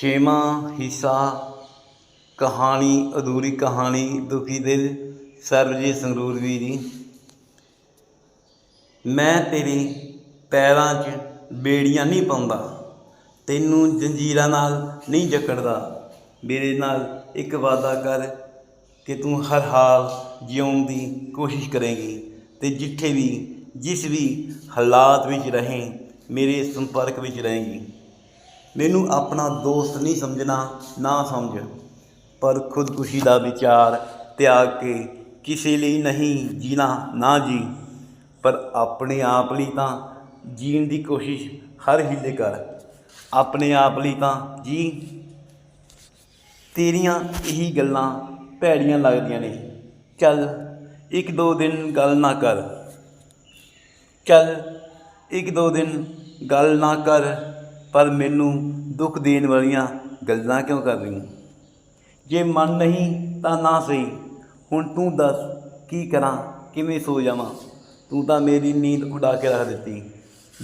ਛੇਵਾਂ ਹਿੱਸਾ, ਕਹਾਣੀ, ਅਧੂਰੀ ਕਹਾਣੀ, ਦੁਖੀ ਦਿਲ, ਸਰਬਜੀਤ ਸੰਗਰੂਰ ਵੀ ਜੀ। ਮੈਂ ਤੇਰੇ ਪੈਰਾਂ 'ਚ ਬੇੜੀਆਂ ਨਹੀਂ ਪਾਉਂਦਾ, ਤੈਨੂੰ ਜੰਜੀਰਾਂ ਨਾਲ ਨਹੀਂ ਜਕੜਦਾ। ਮੇਰੇ ਨਾਲ ਇੱਕ ਵਾਅਦਾ ਕਰ ਕਿ ਤੂੰ ਹਰ ਹਾਲ ਜਿਉਣ ਦੀ ਕੋਸ਼ਿਸ਼ ਕਰੇਂਗੀ ਤੇ ਜਿੱਥੇ ਵੀ, ਜਿਸ ਵੀ ਹਾਲਾਤ ਵਿੱਚ ਰਹੇ, ਮੇਰੇ ਸੰਪਰਕ ਵਿੱਚ ਰਹੇਂਗੀ। ਮੈਨੂੰ ਆਪਣਾ ਦੋਸਤ ਨਹੀਂ ਸਮਝਣਾ, ਨਾ ਸਮਝ। ਪਰ ਖੁਦਕੁਸ਼ੀ ਦਾ ਵਿਚਾਰ ਤਿਆਗ ਕੇ ਕਿਸੇ ਲਈ ਨਹੀਂ ਜੀਣਾ, ਨਾ ਜੀ। ਪਰ ਆਪਣੇ ਆਪ ਲਈ ਤਾਂ ਜੀਣ ਦੀ ਕੋਸ਼ਿਸ਼ ਹਰ ਹੀਲੇ ਕਰ। ਆਪਣੇ ਆਪ ਲਈ ਤਾਂ ਜੀ। ਤੇਰੀਆਂ ਇਹੀ ਗੱਲਾਂ ਭੈੜੀਆਂ ਲੱਗਦੀਆਂ ਨੇ। ਚੱਲ, ਇੱਕ ਦੋ ਦਿਨ ਗੱਲ ਨਾ ਕਰ। ਚੱਲ, ਇੱਕ ਦੋ ਦਿਨ ਗੱਲ ਨਾ ਕਰ। ਪਰ ਮੈਨੂੰ ਦੁੱਖ ਦੇਣ ਵਾਲੀਆਂ ਗੱਲਾਂ ਕਿਉਂ ਕਰ ਰਹੀ ਜੇ ਮਨ ਨਹੀਂ ਤਾਂ ਨਾ ਸਹੀ। ਹੁਣ ਤੂੰ ਦੱਸ, ਕੀ ਕਰਾਂ, ਕਿਵੇਂ ਸੋ ਜਾਵਾਂ? ਤੂੰ ਤਾਂ ਮੇਰੀ ਨੀਂਦ ਉਡਾ ਕੇ ਰੱਖ ਦਿੱਤੀ।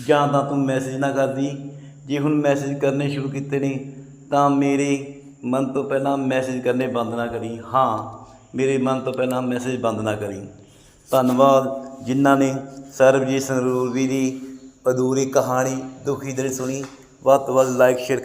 ਜਾਂ ਤਾਂ ਤੂੰ ਮੈਸੇਜ ਨਾ ਕਰਦੀ। ਜੇ ਹੁਣ ਮੈਸੇਜ ਕਰਨੇ ਸ਼ੁਰੂ ਕੀਤੇ ਨੇ, ਤਾਂ ਮੇਰੇ ਮਨ ਤੋਂ ਪਹਿਲਾਂ ਮੈਸੇਜ ਕਰਨੇ ਬੰਦ ਨਾ ਕਰੀ। ਹਾਂ, ਮੇਰੇ ਮਨ ਤੋਂ ਪਹਿਲਾਂ ਮੈਸੇਜ ਬੰਦ ਨਾ ਕਰੀ। ਧੰਨਵਾਦ ਜਿਨ੍ਹਾਂ ਨੇ ਸਰਬਜੀਤ ਸੰਗਰੂਰ ਵੀ ਦੀ ਅਧੂਰੀ ਕਹਾਣੀ ਦੁਖੀ ਦਿਲ ਸੁਣੀ। ਵੱਧ ਤੋਂ ਵੱਧ ਲਾਈਕ ਸ਼ੇਅਰ